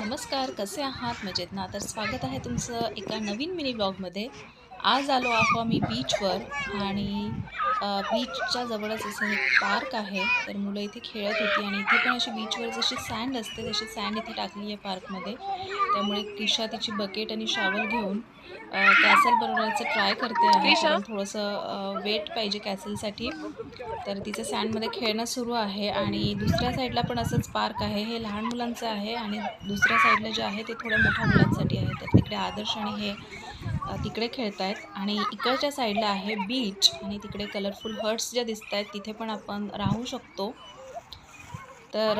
नमस्कार कसे आहात? मजेत ना? तर स्वागत आहे तुमचं एका नवीन मिनी ब्लॉगमध्ये आज आलो आहो आम्ही बीचवर आणि बीचच्या जवळच असं एक पार्क आहे. तर मुलं इथे खेळत होती आणि इथे पण अशी बीचवर जशी सँड असते तशी सँड इथे टाकली आहे पार्कमध्ये त्यामुळे किशा तिची बकेट आणि शॉवल घेऊन कॅसल बनवण्याचं ट्राय करते आहे. कारण थोडंसं वेट पाहिजे कॅसलसाठी. तर तिचं सँडमध्ये खेळणं सुरू आहे आणि दुसऱ्या साईडला पण असंच पार्क आहे. हे लहान मुलांचं आहे आणि दुसऱ्या साईडला जे आहे ते थोड्या मोठ्या मुलांसाठी आहे. तर तिकडे आदर्श आणि हे तिकडे खेळत आहेत आणि इकडच्या साईडला आहे बीच आणि तिकडे कलरफुल हर्ट्स ज्या दिसत आहेत तिथे पण आपण राहू शकतो. तर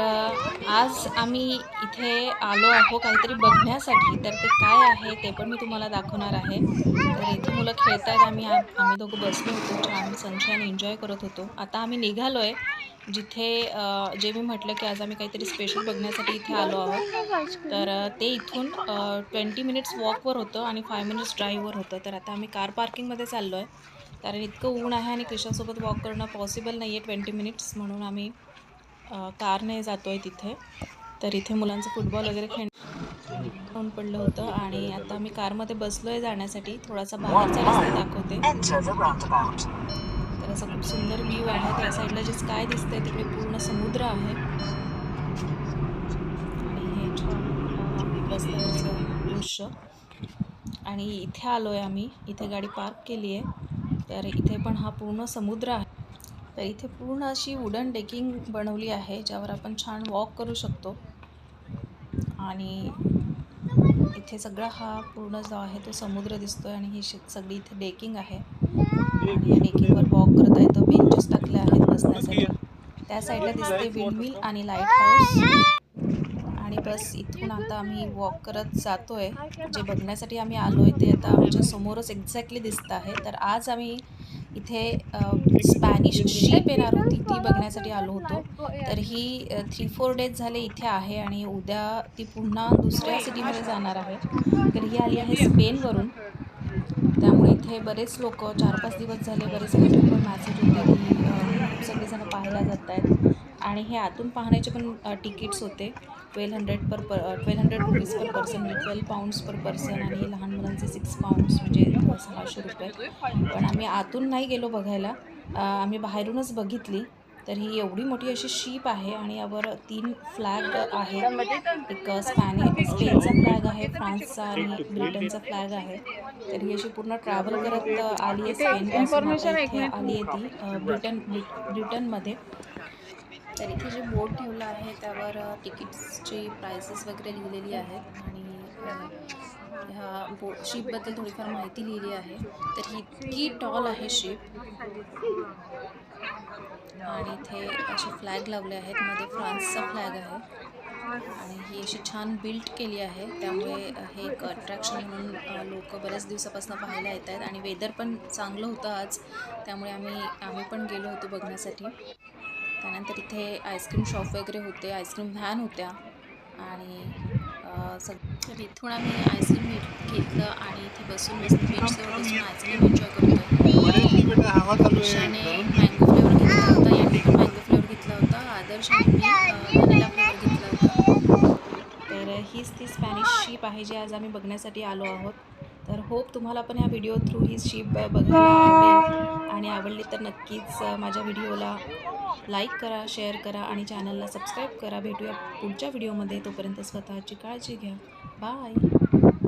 आज आम्ही इथे आलो आहो काहीतरी बघण्यासाठी. तर ते काय आहे ते पण मी तुम्हाला दाखवणार आहे. तर इथे मुलं खेळत आहेत आम्ही आम्ही दोघं बसलो होतो. छान सनशाईन एन्जॉय करत होतो. आता आम्ही निघालो आहे जिथे जे मी म्हटलं की आज आम्ही काहीतरी स्पेशल बघण्यासाठी इथे आलो आहोत. तर ते इथून ट्वेंटी मिनिट्स वॉकवर होतं आणि फाय मिनिट्स ड्राईव्हवर होतं. तर आता आम्ही कार पार्किंगमध्ये चाललो आहे कारण इतकं ऊन आहे आणि क्रिशासोबत वॉक करणं पॉसिबल नाही आहे ट्वेंटी मिनिट्स म्हणून आम्ही कारने जातो आहे तिथे. तर इथे मुलांचं फुटबॉल वगैरे खेळ होऊन पडलं होतं आणि आता मी कारमध्ये बसलो आहे जाण्यासाठी. थोडासा बाहेरचा रस्ता दाखवते. तर असं खूप सुंदर व्ह्यू आहे. त्या साईडला जे स्काय दिसतंय तिकडे पूर्ण समुद्र आहे. आणि हे छान रस्त्यावरचं दृश्य. आणि इथे आलो आहे आम्ही. इथे गाडी पार्क केली आहे तर इथे पण हा पूर्ण समुद्र आहे. तर इथे पूर्ण अशी वुडन डेकिंग बनवली आहे ज्यावर आपण छान वॉक करू शकतो. आणि इथे सगळा हा पूर्ण जो आहे तो समुद्र दिसतोय आणि ही सगळी इथे डेकिंग आहे. आणि या डेकिंगवर वॉक करता येतं बेंचेस टाकले आहेत बसण्यासाठी. त्या साईडला दिसते विंडमिल आणि लाइट हाऊस आणि बस इथून आता आम्ही वॉक करत जातोय. जे बघण्यासाठी आम्ही आलो आहे ते आता आमच्या समोरच एक्झॅक्टली दिसतं आहे. तर आज आम्ही इथे स्पॅनिश शीप येणार होती ती बघण्यासाठी आलो होतो. तर ही थ्री फोर डेज झाले इथे आहे आणि उद्या ती पुन्हा दुसऱ्या सिटीमध्ये जाणार आहे. तर ही आली आहे स्पेनवरून त्यामुळे इथे बरेच लोक चार पाच दिवस झाले बरेच लोक मॅसेज होते की सगळेजण पाहायला जात आहेत आणि हे आतून पाहण्याचे पण तिकीट्स होते. Twelve hundred per per twelve hundred rupees per person म्हणजे ट्वेल्व पाऊंड्स पर पर्सन आणि लहान मुलांचे सिक्स पाऊंड्स म्हणजे सहाशे रुपये. पण आम्ही आतून नाही गेलो बघायला. आम्ही बाहेरूनच बघितली. तर ही एवढी मोठी अशी शीप आहे आणि यावर तीन फ्लॅग आहे. एक स्पॅनि स्पेनचा फ्लॅग आहे फ्रान्सचा आणि ब्रिटनचा फ्लॅग आहे. तर ही अशी पूर्ण ट्रॅव्हल करत आली आहे. स्पेन आली आहे ती ब्रिटन ब्रिटनमध्ये तर इथे जे बोर्ड ठेवलं आहे त्यावर तिकीट्सची प्राइसेस वगैरे लिहिलेली आहेत आणि ह्या बो शिपबद्दल थोडीफार माहिती लिहिली आहे. तर ही इतकी टॉल आहे शिप. आणि इथे असे फ्लॅग लावले आहेत. मध्ये फ्रान्सचा फ्लॅग आहे. आणि ही अशी छान बिल्ट केली आहे. त्यामुळे हे एक अट्रॅक्शन म्हणून लोक बऱ्याच दिवसापासून पाहायला येत आहेत. आणि वेदर पण चांगलं होतं आज. त्यामुळे आम्ही आम्ही पण गेलो होतो बघण्यासाठी. त्यानंतर इथे आईस्क्रीम शॉप वगैरे होते आईस्क्रीम व्हॅन होत्या आणि अ, सग तर इथून आम्ही आईस्क्रीम घेत घेतलं आणि इथे बसून मस्त बीचजवळ बसून आईस्क्रीम एन्जॉय करतो ईशाने मँगो फ्लेवर घेतला होता यांनी पण मँगो फ्लेवर घेतला होता आदर्श मी व्हॅनिला फ्लेवर घेतला होता. तर हीच ती स्पॅनिश शीप आहे जी आज आम्ही बघण्यासाठी आलो आहोत. तर होप तुम्हाला पण ह्या व्हिडिओ थ्रू ही शीप बघायला आवडेल. आणि आवडली तर नक्कीच माझ्या व्हिडिओला लाईक करा शेअर करा आणि चॅनलला सबस्क्राईब करा. भेटूया पुढच्या व्हिडिओमध्ये. तोपर्यंत स्वतःची काळजी घ्या. बाय.